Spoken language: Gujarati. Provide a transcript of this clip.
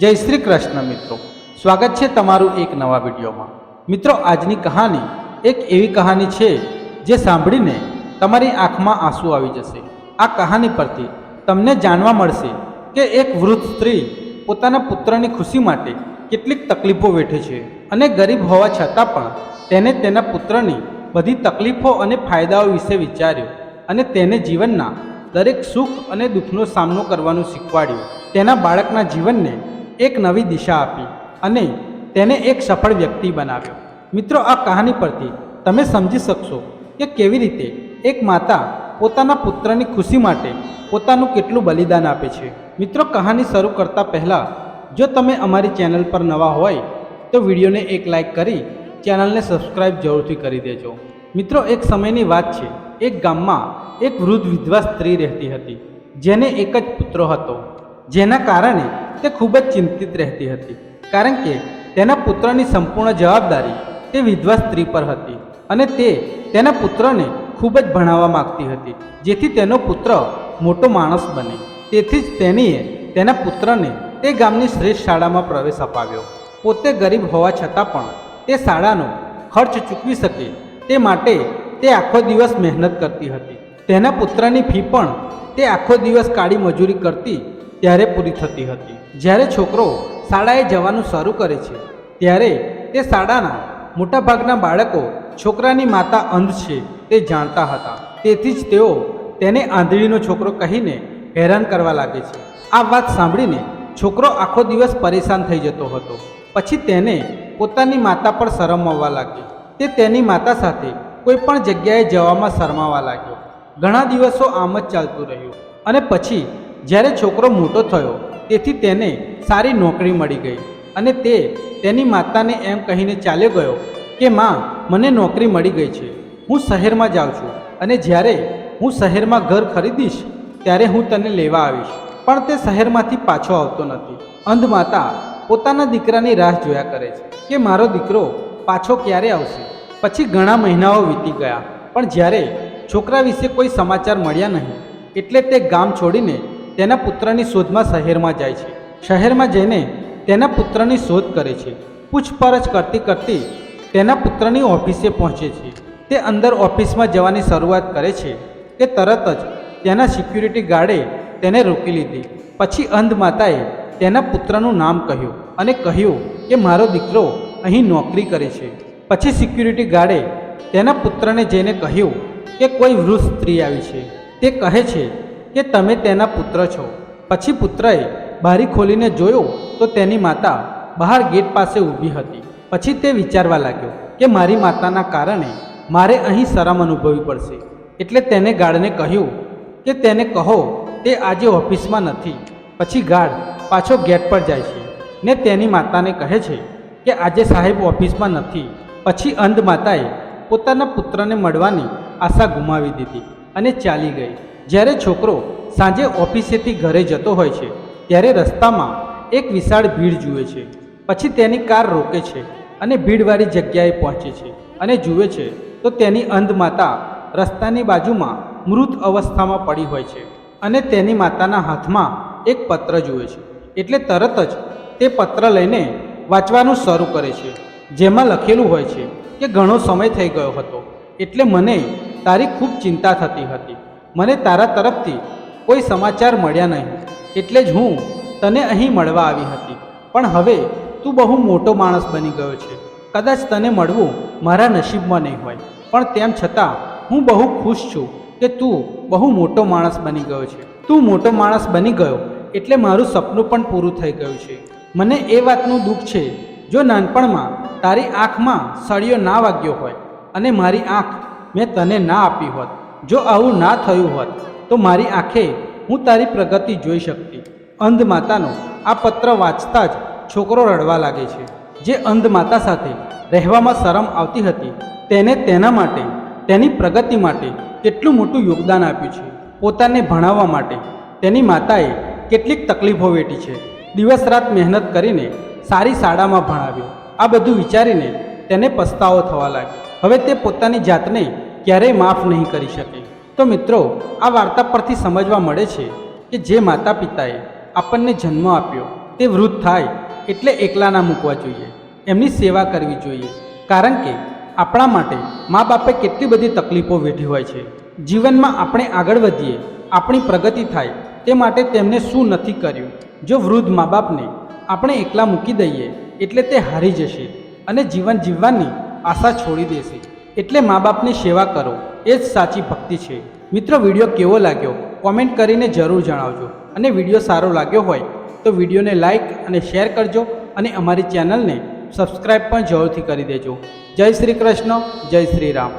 જય શ્રી કૃષ્ણ મિત્રો. સ્વાગત છે તમારું એક નવા વિડીયોમાં. મિત્રો, આજની કહાની એક એવી કહાની છે જે સાંભળીને તમારી આંખમાં આંસુ આવી જશે. આ કહાની પરથી તમને જાણવા મળશે કે એક વૃદ્ધ સ્ત્રી પોતાના પુત્રની ખુશી માટે કેટલીક તકલીફો વેઠે છે અને ગરીબ હોવા છતાં પણ તેને તેના પુત્રની બધી તકલીફો અને ફાયદાઓ વિશે વિચાર્યો અને તેને જીવનના દરેક સુખ અને દુઃખનો સામનો કરવાનું શીખવાડ્યું. તેના બાળકના જીવનને એક નવી દિશા આપી અને તેને એક સફળ વ્યક્તિ બનાવ્યો. મિત્રો, આ કહાની પરથી તમે સમજી શકશો કે કેવી રીતે એક માતા પોતાના પુત્રની ખુશી માટે પોતાનું કેટલું બલિદાન આપે છે. મિત્રો, કહાની શરૂ કરતાં પહેલાં જો તમે અમારી ચેનલ પર નવા હોય તો વિડીયોને એક લાઈક કરી ચેનલને સબસ્ક્રાઈબ જરૂરથી કરી દેજો. મિત્રો, એક સમયની વાત છે. એક ગામમાં એક વૃદ્ધ વિધવા સ્ત્રી રહેતી હતી, જેને એક જ પુત્ર હતો. જેના કારણે તે ખૂબ જ ચિંતિત રહેતી હતી. કારણ કે તેના પુત્રની સંપૂર્ણ જવાબદારી તે વિધવા સ્ત્રી પર હતી અને તે તેના પુત્રને ખૂબ જ ભણાવવા માગતી હતી, જેથી તેનો પુત્ર મોટો માણસ બને. તેથી જ તેણીએ તેના પુત્રને તે ગામની શ્રેષ્ઠ શાળામાં પ્રવેશ અપાવ્યો. પોતે ગરીબ હોવા છતાં પણ તે શાળાનો ખર્ચ ચૂકવી શકે તે માટે તે આખો દિવસ મહેનત કરતી હતી. તેના પુત્રની ફી પણ તે આખો દિવસ કાળી મજૂરી કરતી ત્યારે પૂરી થતી હતી. જ્યારે છોકરો શાળાએ જવાનું શરૂ કરે છે, ત્યારે તે શાળાના મોટાભાગના બાળકો છોકરાની માતા અંધ છે તે જાણતા હતા. તેથી જ તેઓ તેને આંધળીનો છોકરો કહીને હેરાન કરવા લાગે છે. આ વાત સાંભળીને છોકરો આખો દિવસ પરેશાન થઈ જતો હતો. પછી તેને પોતાની માતા પર શરમ લાગી. તે તેની માતા સાથે કોઈ પણ જગ્યાએ જવામાં શરમાવા લાગ્યો. ઘણા દિવસો આમ જ ચાલતું રહ્યું. અને પછી જ્યારે છોકરો મોટો થયો, તેથી તેને સારી નોકરી મળી ગઈ અને તે તેની માતાને એમ કહીને ચાલ્યો ગયો કે, માં, મને નોકરી મળી ગઈ છે. હું શહેરમાં જાઉં છું અને જ્યારે હું શહેરમાં ઘર ખરીદીશ, ત્યારે હું તને લેવા આવીશ. પણ તે શહેરમાંથી પાછો આવતો નથી. અંધ માતા પોતાના દીકરાની રાહ જોયા કરે છે કે, મારો દીકરો પાછો ક્યારે આવશે? પછી ઘણા મહિનાઓ વીતી ગયા, પણ જ્યારે છોકરા વિશે કોઈ સમાચાર મળ્યા નહીં, એટલે તે ગામ છોડીને તેના પુત્રની શોધમાં શહેરમાં જાય છે. શહેરમાં જઈને તેના પુત્રની શોધ કરે છે. પૂછપરછ કરતી કરતી તેના પુત્રની ઓફિસે પહોંચે છે. તે અંદર ઓફિસમાં જવાની શરૂઆત કરે છે કે તરત જ તેના સિક્યુરિટી ગાર્ડે તેને રોકી લીધી. પછી અંધ માતાએ તેના પુત્રનું નામ કહ્યું અને કહ્યું કે મારો દીકરો અહીં નોકરી કરે છે. પછી સિક્યુરિટી ગાર્ડે તેના પુત્રને જઈને કહ્યું કે કોઈ વૃદ્ધ સ્ત્રી આવી છે. તે કહે છે કે તમે તેના પુત્ર છો. પછી પુત્રએ બારી ખોલીને જોયો તો તેની માતા બહાર ગેટ પાસે ઊભી હતી. પછી તે વિચારવા લાગ્યો કે મારી માતાના કારણે મારે અહીં શરમ અનુભવવી પડશે. એટલે તેને ગાર્ડને કહ્યું કે તેને કહો, તે આજે ઓફિસમાં નથી. પછી ગાર્ડ પાછો ગેટ પર જાય છે ને તેની માતાને કહે છે કે આજે સાહેબ ઓફિસમાં નથી. પછી અંધ માતાએ પોતાના પુત્રને મળવાની આશા ગુમાવી દીધી અને ચાલી ગઈ. જ્યારે છોકરો સાંજે ઓફિસેથી ઘરે જતો હોય છે, ત્યારે રસ્તામાં એક વિશાળ ભીડ જુએ છે. પછી તેની કાર રોકે છે અને ભીડવાળી જગ્યાએ પહોંચે છે અને જુએ છે તો તેની અંધમાતા રસ્તાની બાજુમાં મૃત અવસ્થામાં પડી હોય છે અને તેની માતાના હાથમાં એક પત્ર જુએ છે. એટલે તરત જ તે પત્ર લઈને વાંચવાનું શરૂ કરે છે. જેમાં લખેલું હોય છે કે ઘણો સમય થઈ ગયો હતો. એટલે મને તારી ખૂબ ચિંતા થતી હતી. મને તારા તરફથી કોઈ સમાચાર મળ્યા નહીં. એટલે જ હું તને અહીં મળવા આવી હતી. પણ હવે તું બહુ મોટો માણસ બની ગયો છે. કદાચ તને મળવું મારા નસીબમાં નહીં હોય. પણ તેમ છતાં હું બહુ ખુશ છું કે તું બહુ મોટો માણસ બની ગયો છે. તું મોટો માણસ બની ગયો એટલે મારું સપનું પણ પૂરું થઈ ગયું છે. મને એ વાતનું દુઃખ છે જો નાનપણમાં તારી આંખમાં સળિયો ના વાગ્યો હોય અને મારી આંખ મેં તને ના આપી હોત. જો આવું ના થયું હોત, તો મારી આંખે હું તારી પ્રગતિ જોઈ શકતી. અંધ માતાનો આ પત્ર વાંચતા જ છોકરો રડવા લાગે છે. જે અંધ માતા સાથે રહેવામાં શરમ આવતી હતી, તેને તેના માટે, તેની પ્રગતિ માટે કેટલું મોટું યોગદાન આપ્યું છે. પોતાને ભણાવવા માટે તેની માતાએ કેટલીક તકલીફો વેઠી છે. દિવસ રાત મહેનત કરીને સારી શાળામાં ભણાવ્યો. આ બધું વિચારીને તેને પસ્તાવો થવા લાગ્યો. હવે તે પોતાની જાતને ક્યારેય માફ નહીં કરી શકે. તો મિત્રો, આ વાર્તા પરથી સમજવા મળે છે કે જે માતા પિતાએ આપણને જન્મ આપ્યો તે વૃદ્ધ થાય એટલે એકલા ના મૂકવા જોઈએ. એમની સેવા કરવી જોઈએ. કારણ કે આપણા માટે મા બાપે કેટલી બધી તકલીફો વેઠી હોય છે. જીવનમાં આપણે આગળ વધીએ, આપણી પ્રગતિ થાય તે માટે તેમને શું નથી કર્યું? જો વૃદ્ધ મા બાપને આપણે એકલા મૂકી દઈએ એટલે તે હારી જશે અને જીવન જીવવાની આશા છોડી દેશે. એટલે મા બાપની સેવા કરો, એ જ સાચી ભક્તિ છે. મિત્રો, વીડિયો કેવો લાગ્યો? કોમેન્ટ કરીને જરૂર જણાવજો અને વીડિયો સારો લાગ્યો હોય તો વિડીયોને લાઈક અને શેર કરજો અને અમારી ચેનલને સબસ્ક્રાઈબ પણ જરૂરથી કરી દેજો. જય શ્રી કૃષ્ણ, જય શ્રી રામ.